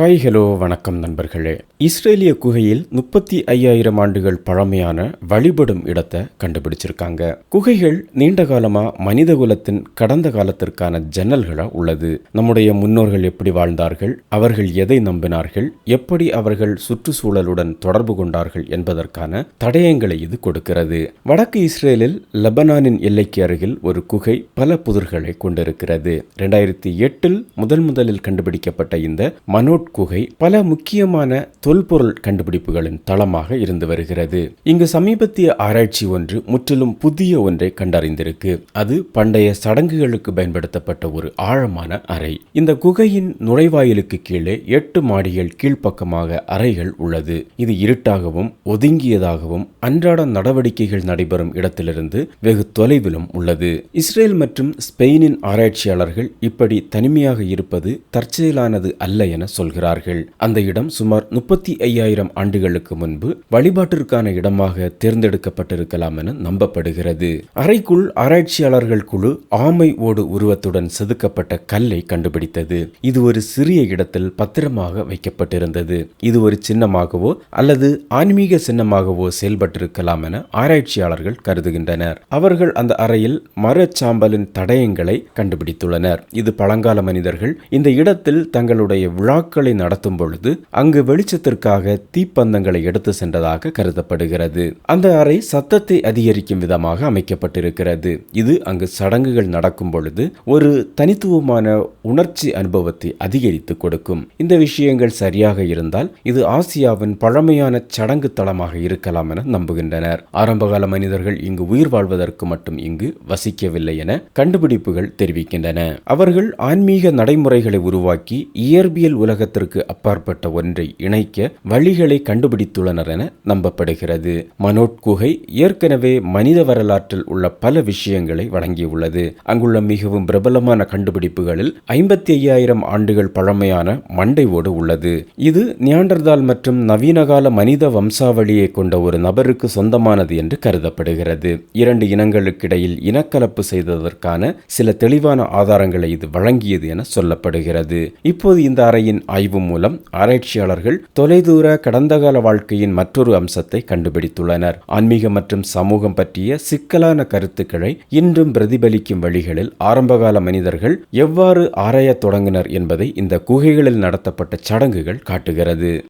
Hi hello வணக்கம் நண்பர்களே. இஸ்ரேலிய குகையில் முப்பத்தி ஐயாயிரம் ஆண்டுகள் பழமையான வழிபடும் இடத்தை கண்டுபிடிச்சிருக்காங்க. குகைகள் நீண்ட காலமா மனித குலத்தின் கடந்த காலத்திற்கான ஜன்னல்களா உள்ளது. நம்முடைய முன்னோர்கள் எப்படி வாழ்ந்தார்கள் அவர்கள் எதை நம்பினார்கள் எப்படி அவர்கள் சுற்றுச்சூழலுடன் தொடர்பு கொண்டார்கள் என்பதற்கான தடயங்களை இது கொடுக்கிறது. வடக்கு இஸ்ரேலில் லெபனானின் எல்லைக்கு அருகில் ஒரு குகை பல புதிர்களை கொண்டிருக்கிறது. இரண்டாயிரத்தி எட்டில் முதல் முதலில் கண்டுபிடிக்கப்பட்ட இந்த மனோட் குகை பல முக்கியமான தொல்பொருள் கண்டுபிடிப்புகளின் தளமாக இருந்து வருகிறது. இங்கு சமீபத்திய ஆராய்ச்சி ஒன்று முற்றிலும் புதிய ஒன்றை கண்டறிந்திருக்கு. அது பண்டைய சடங்குகளுக்கு பயன்படுத்தப்பட்ட ஒரு ஆழமான அறை. இந்த குகையின் நுழைவாயிலுக்கு கீழே எட்டு மாடிகள் கீழ்ப்பக்கமாக அறைகள் உள்ளது. இது இருட்டாகவும் ஒதுங்கியதாகவும் அன்றாட நடவடிக்கைகள் நடைபெறும் இடத்திலிருந்து வெகு தொலைவிலும் உள்ளது. இஸ்ரேல் மற்றும் ஸ்பெயினின் ஆராய்ச்சியாளர்கள் இப்படி தனிமையாக இருப்பது தற்செயலானது அல்ல என சொல்கிறார்கள் அந்த இடம் சுமார் முப்பத்தி ஐயாயிரம் ஆண்டுகளுக்கு முன்பு வழிபாட்டிற்கான இடமாக தேர்ந்தெடுக்கப்பட்டிருக்கலாம் என நம்பப்படுகிறது. அறைக்குள் ஆராய்ச்சியாளர்கள் குழு ஆமை ஓடு உருவத்துடன் செதுக்கப்பட்ட கல்லை கண்டுபிடித்தது. இது ஒரு சிறிய இடத்தில் பத்திரமாக வைக்கப்பட்டிருந்தது. இது ஒரு சின்னமாகவோ அல்லது ஆன்மீக சின்னமாகவோ செயல்பட்டிருக்கலாம் என ஆராய்ச்சியாளர்கள் கருதுகின்றனர். அவர்கள் அந்த அறையில் மரச்சாம்பலின் தடயங்களை கண்டுபிடித்துள்ளனர். இது பழங்கால மனிதர்கள். இந்த இடத்தில் தங்களுடைய விழாக்கள் நடத்தும் பொழுது அங்கு வெளிச்சத்திற்காக தீப்பந்தங்களை எடுத்து சென்றதாக கருதப்படுகிறது. அந்த அறை சத்தத்தை அதிகரிக்கும் விதமாக அமைக்கப்பட்டிருக்கிறது. இது அங்கு சடங்குகள் நடக்கும் பொழுது ஒரு தனித்துவமான உணர்ச்சி அனுபவத்தை அதிகரித்து கொடுக்கும். இந்த விஷயங்கள் சரியாக இருந்தால் இது ஆசியாவின் பழமையான சடங்கு தளமாக இருக்கலாம் என நம்புகின்றனர். ஆரம்பகால மனிதர்கள் இங்கு உயிர் வாழ்வதற்கு மட்டும் இங்கு வசிக்கவில்லை என கண்டுபிடிப்புகள் தெரிவிக்கின்றன. அவர்கள் ஆன்மீக நடைமுறைகளை உருவாக்கி இயற்பியல் உலகத்திற்கு அப்பாற்பட்ட ஒன்றை இணைக்க வழிகளை கண்டுபிடித்துள்ளனர் என நம்பப்படுகிறது. மனோட் குகை ஏற்கனவே மனித வரலாற்றில் உள்ள பல விஷயங்களை வழங்கியுள்ளது. அங்குள்ள மிகவும் பிரபலமான கண்டுபிடிப்புகளில் ஐம்பத்தி ஐயாயிரம் ஆண்டுகள் பழமையான மண்டை ஓடு உள்ளது. இது நியாண்டர்தால் மற்றும் நவீனகால மனித வம்சாவளியை கொண்ட ஒரு நபருக்கு சொந்தமானது என்று கருதப்படுகிறது. இரண்டு இனங்களுக்கிடையில் இனக்கலப்பு செய்ததற்கான சில தெளிவான ஆதாரங்களை இது வழங்கியது என சொல்லப்படுகிறது. இப்போது இந்த அறையின் ஆய்வு மூலம் ஆராய்ச்சியாளர்கள் தொலைதூர கடந்த கால வாழ்க்கையின் மற்றொரு அம்சத்தை கண்டுபிடித்துள்ளனர். ஆன்மீக மற்றும் சமூகம் பற்றிய சிக்கலான கருத்துக்களை இன்றும் பிரதிபலிக்கும் வழிகளில் ஆரம்பகால மனிதர்கள் எவ்வாறு ஆராயத் தொடங்கினர் என்பதை இந்த குகைகளில் நடத்தப்பட்ட சடங்குகள் காட்டுகிறது.